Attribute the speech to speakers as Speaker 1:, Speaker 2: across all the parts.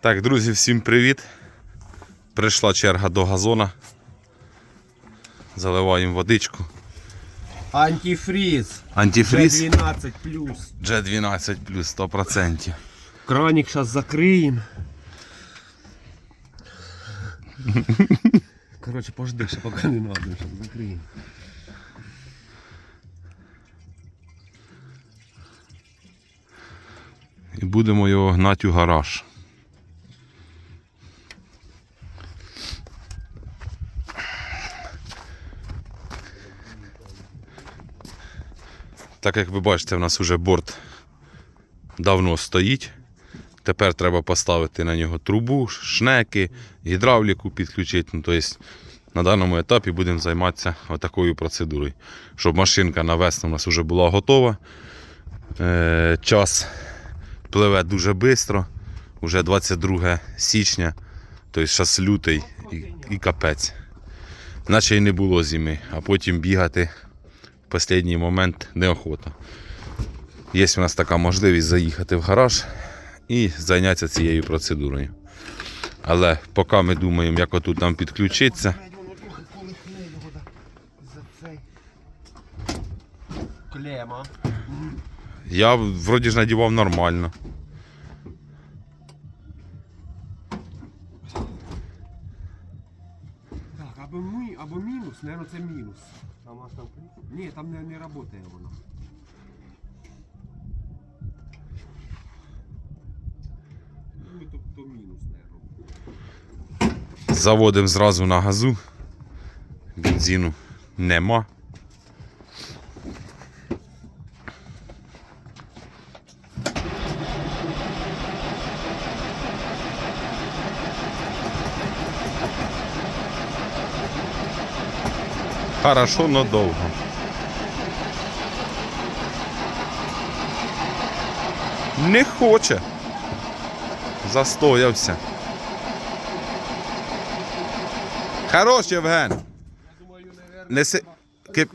Speaker 1: Так, друзі, всім привіт. Прийшла черга до газона. Заливаємо водичку.
Speaker 2: Антифриз.
Speaker 1: Антифриз
Speaker 2: G12 плюс.
Speaker 1: G12 плюс 100%.
Speaker 2: Краник сейчас закриємо. Короче, пожди, ще поки не надо, щоб закриємо.
Speaker 1: І будемо його гнати у гараж. Так як ви бачите, в нас вже борт давно стоїть. Тепер треба поставити на нього трубу, шнеки, гідравліку підключити. Ну, тобто на даному етапі будемо займатися отакою процедурою. Щоб машинка на весну у нас вже була готова. Е, час пливе дуже швидко. Уже 22 січня, тобто зараз лютий і, і капець. Наче й не було зими, а потім бігати в останній момент неохота. Є в нас така можливість заїхати в гараж і зайнятися цією процедурою. Але поки ми думаємо, як отут нам підключитися.
Speaker 2: Клема.
Speaker 1: я вроді ж надівав нормально.
Speaker 2: Так, або, ми, або мінус, наверное, це мінус. Там там ключ. Ні, там не, не працює воно. Ну, то, то мінус, наверное.
Speaker 1: Заводимо зразу на газу. Бензину нема. Хорошо, но довго. Не хоче. Застоявся. Хорош, Євген. Неси. Кип...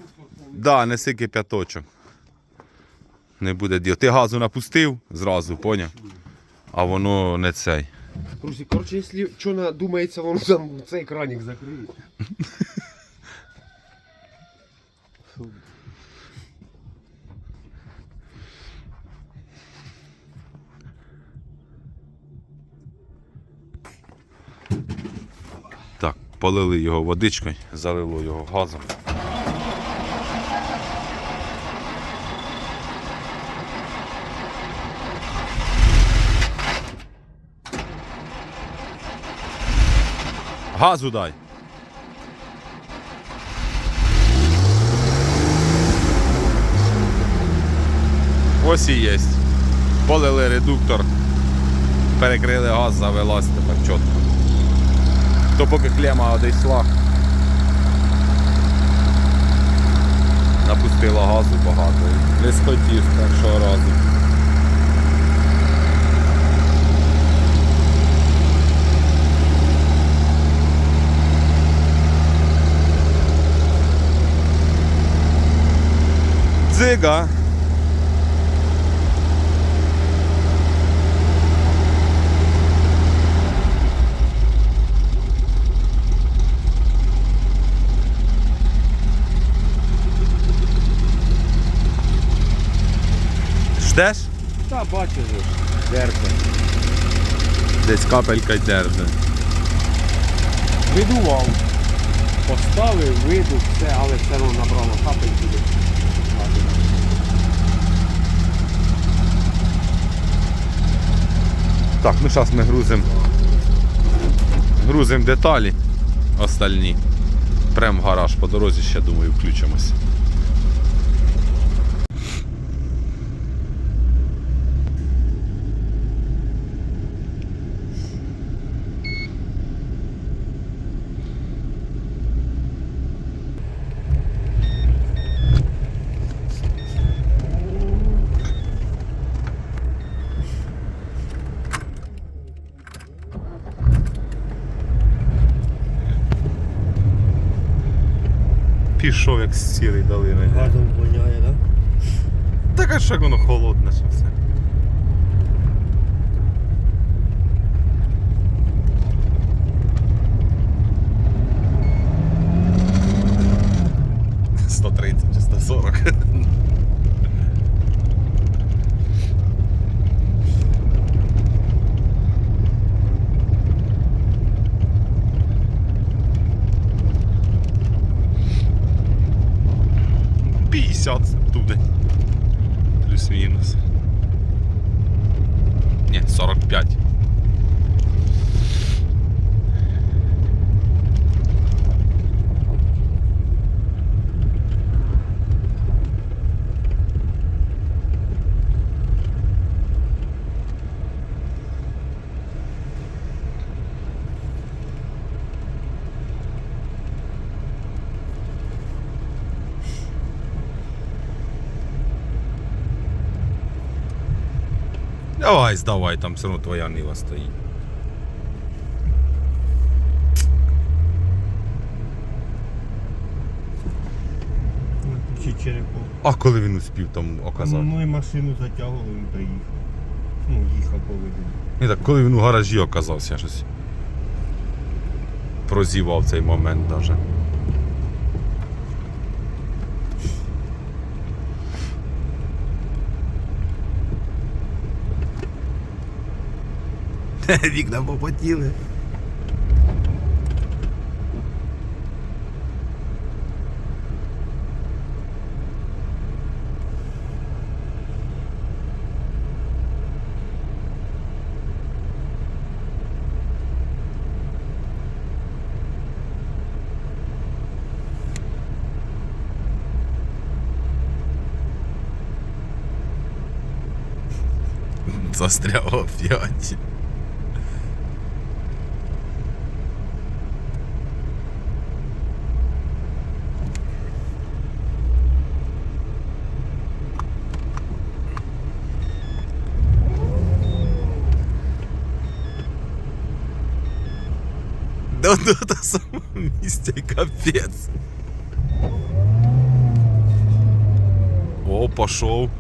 Speaker 1: Да, неси кип'яточок. Не буде діла. Ти газу напустив зразу, поняв? А воно не цей.
Speaker 2: Друзі, коротше, якщо що надумається, воно там цей краник закриє.
Speaker 1: Так, полили його водичкою, залило його газом. Газу дай. Ось і є. Полили редуктор, перекрили газ, завелась тепер чітко. То поки клема одійшла. Напустила газу багато. Не схотів першого разу. Дзига. Ждеш?
Speaker 2: Та бачиш же, дерпе.
Speaker 1: Десь капелька держе.
Speaker 2: Видував. Поставив, видув, все, але все одно набрало капельки.
Speaker 1: Так, ну зараз ми грузимо. Грузимо деталі остальні. Прям в гараж по дорозі ще думаю включимось. пішов як з цілий долини.
Speaker 3: Газом воняє, так? Да?
Speaker 1: Так а що воно холодне, що все. Сто тридцять чи сто сорок. 50 туди. Давай, здавай, там все одно твоя нива стоїть.
Speaker 3: Чи черепов.
Speaker 1: А коли він успів там оказати?
Speaker 3: Ну і машину затягували, він приїхав. Ну, їхав по.
Speaker 1: Ні, так коли він у гаражі оказався, я щось прозівав цей момент даже. Вікна попотіли. Застряв опять. Да, да, на самому місці капець. О, пошов.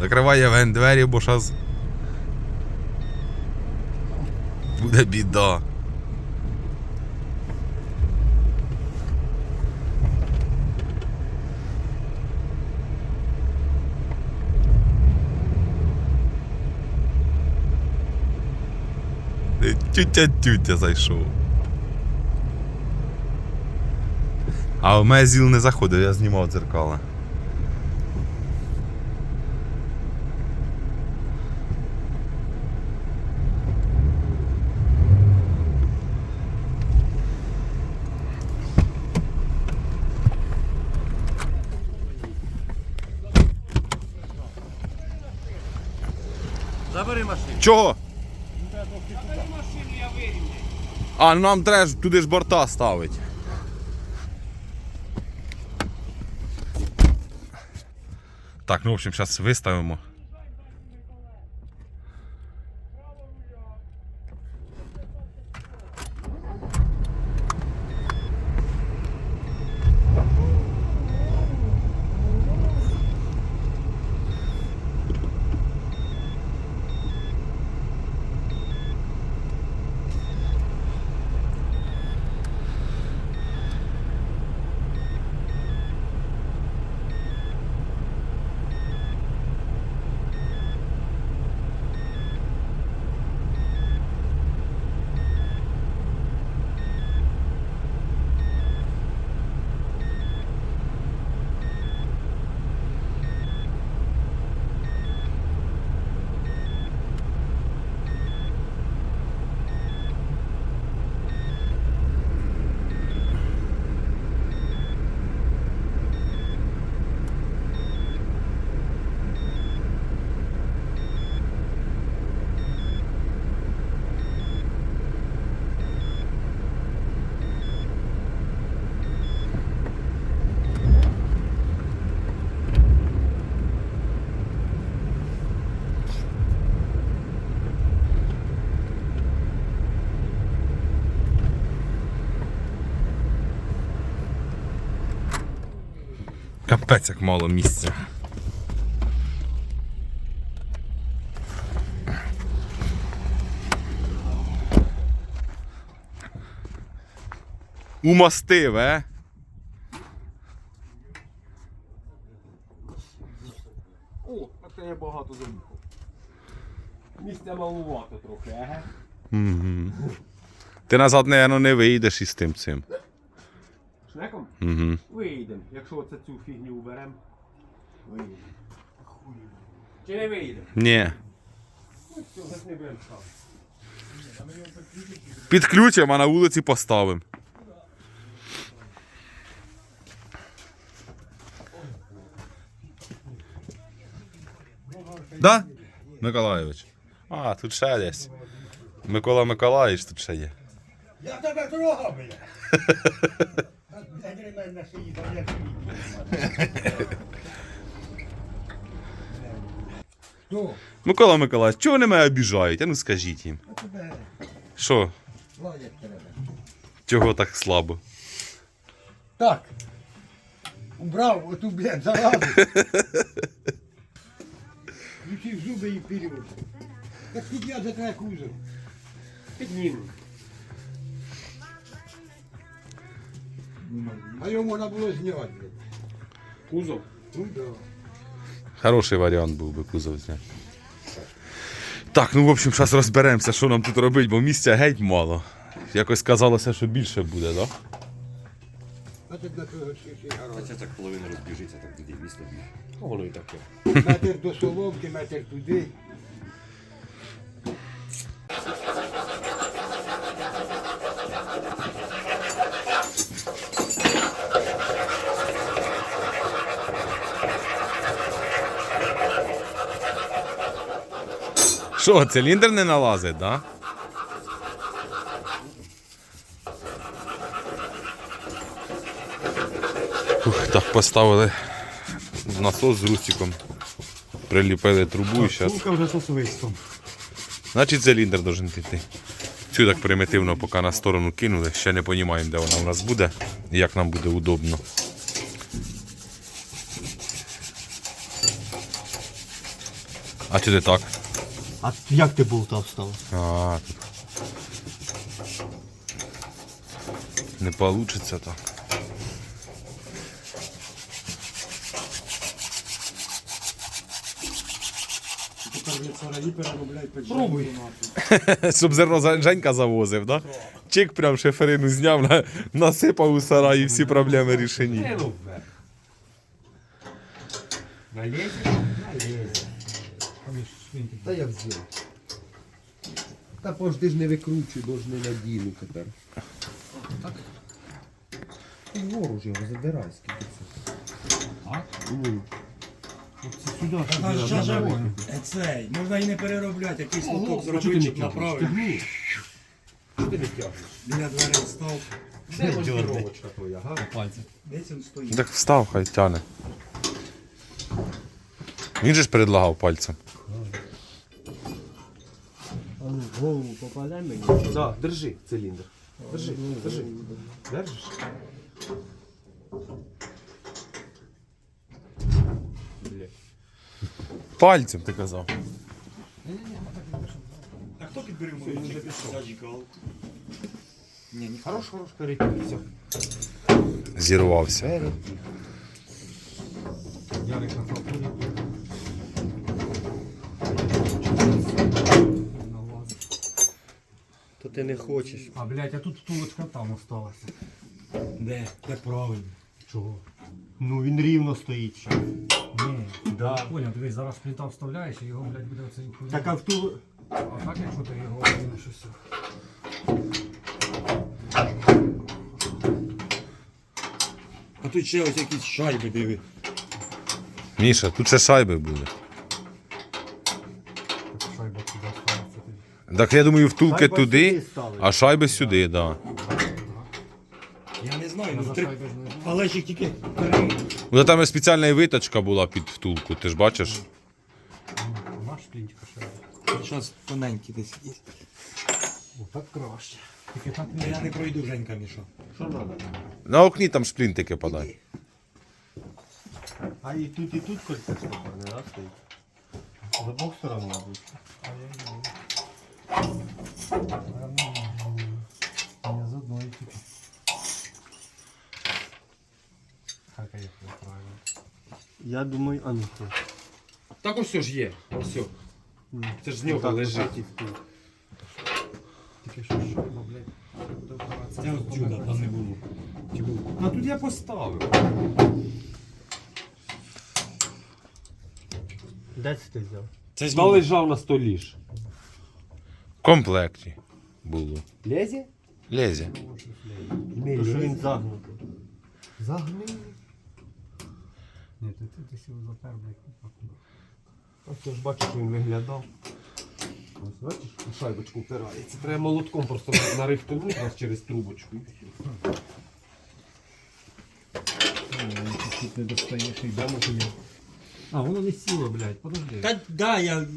Speaker 1: Закривай Євген двері, бо щас буде біда. Е, Тютя-тютя зайшов. А у мене зіл не заходив, я знімав дзеркала.
Speaker 2: Забери машину.
Speaker 1: Чого?
Speaker 2: Забери машину, я вирівняю.
Speaker 1: А, нам треба ж туди ж борта ставити. Так, ну в общем, зараз виставимо. Капець, як мало місця. Умастив, е?
Speaker 2: О, а це я багато заїхав. Місця малувато трохи.
Speaker 1: Угу. Ти назад, напевно, не вийдеш із тим цим.
Speaker 2: Шнеком?
Speaker 1: Угу.
Speaker 2: Виїдемо. Якщо оце цю фігню уберемо, виїдемо. Чи не виїдемо?
Speaker 1: Ні.
Speaker 2: Ну, все, зараз не будемо ставити.
Speaker 1: Підключимо, а на вулиці поставимо. Да? Миколайович. А, тут ще десь. Микола Миколаївич тут ще є.
Speaker 4: Я тебе трогав, бля. Ремень на шиї, там як Хто?
Speaker 1: Микола Миколаївич, чого вони мене обіжають? А ну скажіть їм.
Speaker 4: А тебе
Speaker 1: Що?
Speaker 4: лаять треба.
Speaker 1: Чого так слабо?
Speaker 4: Так. Убрав оту, блядь, заразу. Включив зуби і вперед. Так підняв за твоя кузов.
Speaker 2: Піднімемо.
Speaker 4: А його можна було зняти, блядь.
Speaker 2: Кузов.
Speaker 4: Ну да.
Speaker 1: Хороший варіант був би кузов зняти. Так, ну в общем, зараз розберемося, що нам тут робити, бо місця геть мало. Якось казалося, що більше буде, так?
Speaker 5: Це так половина розбіжиться, так туди місто біг.
Speaker 2: Ну, воно і таке.
Speaker 4: Метр до соломки, метр туди.
Speaker 1: Що, циліндр не налазить, да? Ух, так, поставили насос з рустиком. Приліпили трубу і зараз.
Speaker 3: Сумка вже з.
Speaker 1: Значить циліндр должен піти. Цю так примітивно поки на сторону кинули. Ще не розуміємо, де вона у нас буде і як нам буде удобно. А чи не так?
Speaker 3: А як ти болта встав?
Speaker 1: А. Не получится.
Speaker 2: Пробуй.
Speaker 1: Щоб зерно за- Женька завозив, да? Чик прям шиферину зняв, на- насипав у сараї, всі проблеми рішені.
Speaker 2: Не ну вверх. Налезе? Налезе.
Speaker 4: Та як зробити? Та пожди ж не викручуй, бо ж не надіну тепер. Ти Вгору ж його задирай, скільки це.
Speaker 5: Цей, можна і не переробляти, якийсь лоток зробити, щоб направити.
Speaker 2: Чого ти не тягнеш?
Speaker 5: Біля дверей став.
Speaker 2: Де монтировочка твоя, га?
Speaker 5: Десь він стоїть.
Speaker 1: Так встав, хай тяне. Він же ж предлагав пальцем.
Speaker 2: Голову попаде мені? Да, держи циліндр. Держи, держи. Держиш? Бля.
Speaker 1: Пальцем ти казав.
Speaker 5: А хто підберив мою зажигал?
Speaker 2: Хорош, хорош, перейти. Все.
Speaker 1: Зірвався.
Speaker 2: Ярик на
Speaker 5: ти не хочеш.
Speaker 3: А блядь, а тут втулочка там осталася.
Speaker 5: Де? Де правильно?
Speaker 3: Чого?
Speaker 2: Ну він рівно стоїть ще.
Speaker 3: Ні.
Speaker 2: Да.
Speaker 3: Поняв, дивись, зараз плита вставляєш і його, блядь, буде оцей хуй.
Speaker 2: Так а в ту...
Speaker 3: А так, якщо ти його кинеш і все.
Speaker 5: А тут ще ось якісь шайби диви.
Speaker 1: Міша, тут ще шайби буде.
Speaker 3: Так шайба туди ставиться тоді.
Speaker 1: Так я думаю, втулки
Speaker 2: Шайба
Speaker 1: туди,
Speaker 2: сюди ставить.
Speaker 1: а шайби сюди, так. Да.
Speaker 5: Я не знаю,
Speaker 3: Я
Speaker 5: ну
Speaker 3: за
Speaker 5: три.
Speaker 3: шайби знаю.
Speaker 5: Але ж їх тільки три.
Speaker 1: Ну там і спеціальна і виточка була під втулку, ти ж бачиш?
Speaker 3: Наш плінтика шайба.
Speaker 5: Зараз тоненькі десь є.
Speaker 3: О, так краще. Тільки так не
Speaker 5: я не пройду, Женька, Мішо.
Speaker 2: Що треба?
Speaker 1: На окні там шплінтики подай.
Speaker 2: А і тут, і тут кольцо стопорне, да, стоїть? З обох сторон, мабуть.
Speaker 3: Не з одної тільки. Як це правильно?
Speaker 2: Я думаю, а ну що? Так ось ж є. Ось все. Це ж з нього лежить.
Speaker 3: Тільки що шайба, блядь.
Speaker 5: Це от чуда там не було. Чи було?
Speaker 2: А тут я поставив.
Speaker 3: Де це ти взяв?
Speaker 5: Це знову.
Speaker 2: лежав на столі ж.
Speaker 1: В комплекті було.
Speaker 2: Лезе?
Speaker 1: Лезе.
Speaker 3: То, що він загнутий.
Speaker 4: Загнили.
Speaker 2: Ні, ти, ти, ти сього запер, блядь. Ось ти ж бачиш, він виглядав. Ось бачиш, у шайбочку впирається. Треба молотком просто нарихтунути нас через трубочку. і все.
Speaker 3: Тут не достаєш і дамо. А, воно не сіло, блядь, подожди.
Speaker 5: Та да, я.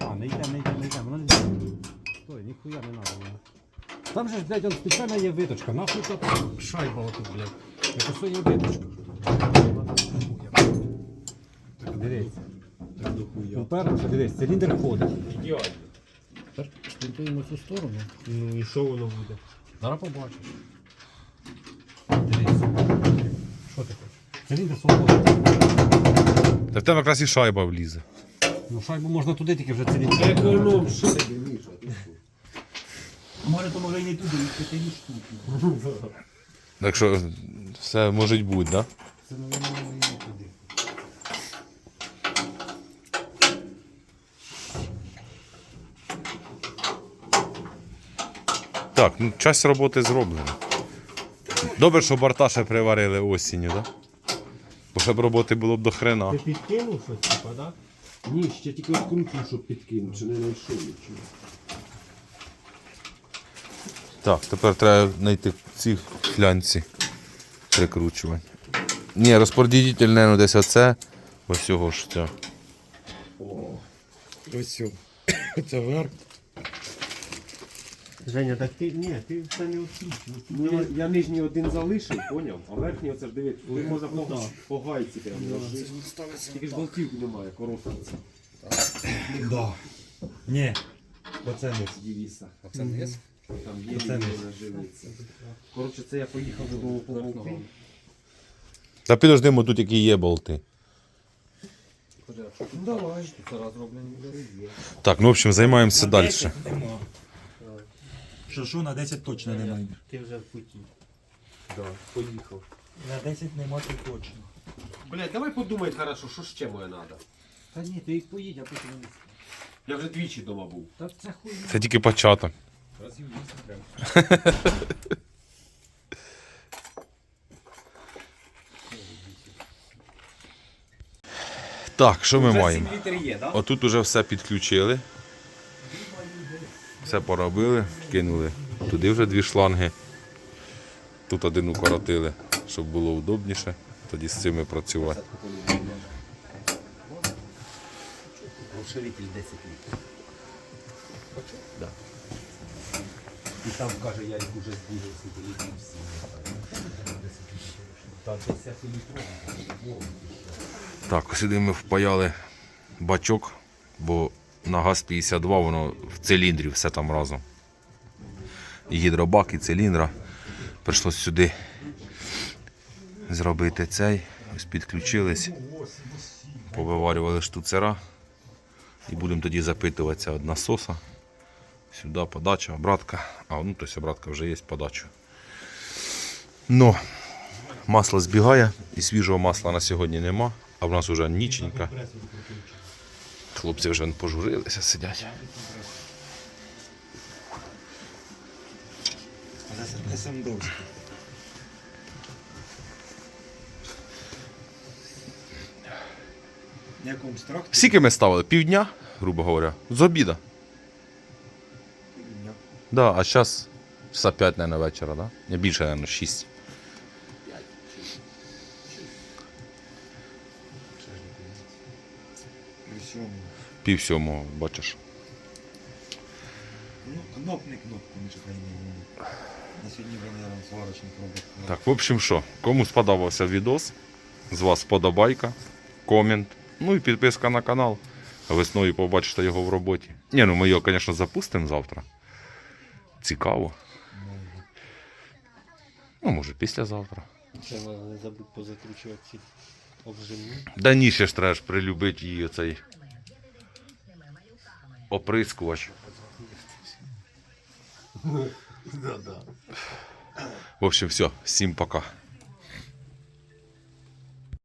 Speaker 3: А, не йде, не йде, не йде, воно не йде. Стой, ніхуя не надо воно. Там же ж, блядь, он спеціальна є виточка. Нахуй тут шайба отут, блядь. Це все є виточка. Дивись. Ну, перше, дивись, циліндр ходить.
Speaker 5: Ідеально.
Speaker 3: Тепер цю сторону.
Speaker 2: Ну і що воно буде?
Speaker 3: Зараз побачиш. Дивись. Що ти хочеш? Циліндр свободний.
Speaker 1: Та в тебе якраз і шайба влізе.
Speaker 3: Ну шайбу можна туди, тільки вже циліндр.
Speaker 2: Економ, що?
Speaker 5: Може, то може і не туди, і п'яти штуки.
Speaker 1: Так що все може бути, да?
Speaker 3: Це не воно не туди.
Speaker 1: Так, ну часть роботи зроблена. Добре, що борта ще приварили осінню, так? Да? Бо ще б роботи було б до хрена.
Speaker 3: Ти підкинув щось, типа, так?
Speaker 2: Ні, ще тільки відкручую, щоб підкинув, чи не знайшов нічого.
Speaker 1: Так, тепер треба знайти ці флянці прикручування. Ні, розпорядитель, не десь оце. Ось цього ж це.
Speaker 5: Ось цього. Це верх.
Speaker 3: Женя, так ти. Ні, ти все не відкручив.
Speaker 2: Ну, я, я нижній один залишив, поняв? А верхній оце ж дивись, тут можна по, по гайці прямо ложити. Тільки ж болтів немає, коробки.
Speaker 5: Да. Ні. Оце не.
Speaker 2: Дівіса. А це не Там є
Speaker 5: Це не.
Speaker 2: людина живиться. Коротше, це я поїхав додому по болти.
Speaker 1: Та підождемо тут, які є болти.
Speaker 2: Ну давай. Зараз роблені
Speaker 1: Так, ну в общем, займаємося далі.
Speaker 5: 10. Що, що на 10 точно не знайдеш.
Speaker 3: Ти вже в путі.
Speaker 2: Да, поїхав.
Speaker 5: На 10 нема ти точно.
Speaker 2: Блять, давай подумай хорошо, що ще моє треба.
Speaker 3: Та ні, ти їх поїдь, а потім.
Speaker 2: Я вже двічі вдома був.
Speaker 3: Та це хуй.
Speaker 1: Це тільки початок.
Speaker 2: Разів 8 прям.
Speaker 1: Так, що ми маємо?
Speaker 5: літр є, так?
Speaker 1: Отут уже все підключили. Все поробили, кинули. Туди вже дві шланги. Тут один укоротили, щоб було удобніше. Тоді з цими працювати.
Speaker 4: Розширитель 10 літрів.
Speaker 1: Да.
Speaker 4: І там каже, я їх уже збігав скільки літрів всі. Та 10 літрів.
Speaker 1: Так, сюди ми впаяли бачок, бо на газ 52 воно в циліндрі все там разом. І гідробак, і циліндра. Прийшлось сюди зробити цей. Ось підключились, повиварювали штуцера. І будемо тоді запитуватися від насоса. Сюди подача, обратка. А, ну тобто обратка вже є подача. Ну, масло збігає і свіжого масла на сьогодні нема, а в нас вже ніченька. Хлопці вже пожурилися, сидять. Скільки ми ставили? Півдня, грубо говоря, з обіда. Да, а зараз часа 5, наверное, вечора, да? Не більше, наверное, 6. Пів сьомого, бачиш.
Speaker 5: Ну, кнопни кнопку, не чекай не На сьогодні вже, наверное, сварочник робить.
Speaker 1: Так, в общем, що, кому сподобався відос, з вас подобайка, комент, ну і підписка на канал. Весною побачите його в роботі. Ні, ну ми його, звісно, запустимо завтра. Цікаво. Ну, може, післязавтра.
Speaker 3: Ще треба не забудь позакручувати ці обжимні.
Speaker 1: Да ні, ще ж треба ж прилюбити її оцей оприскувач. В общем, все, всім пока.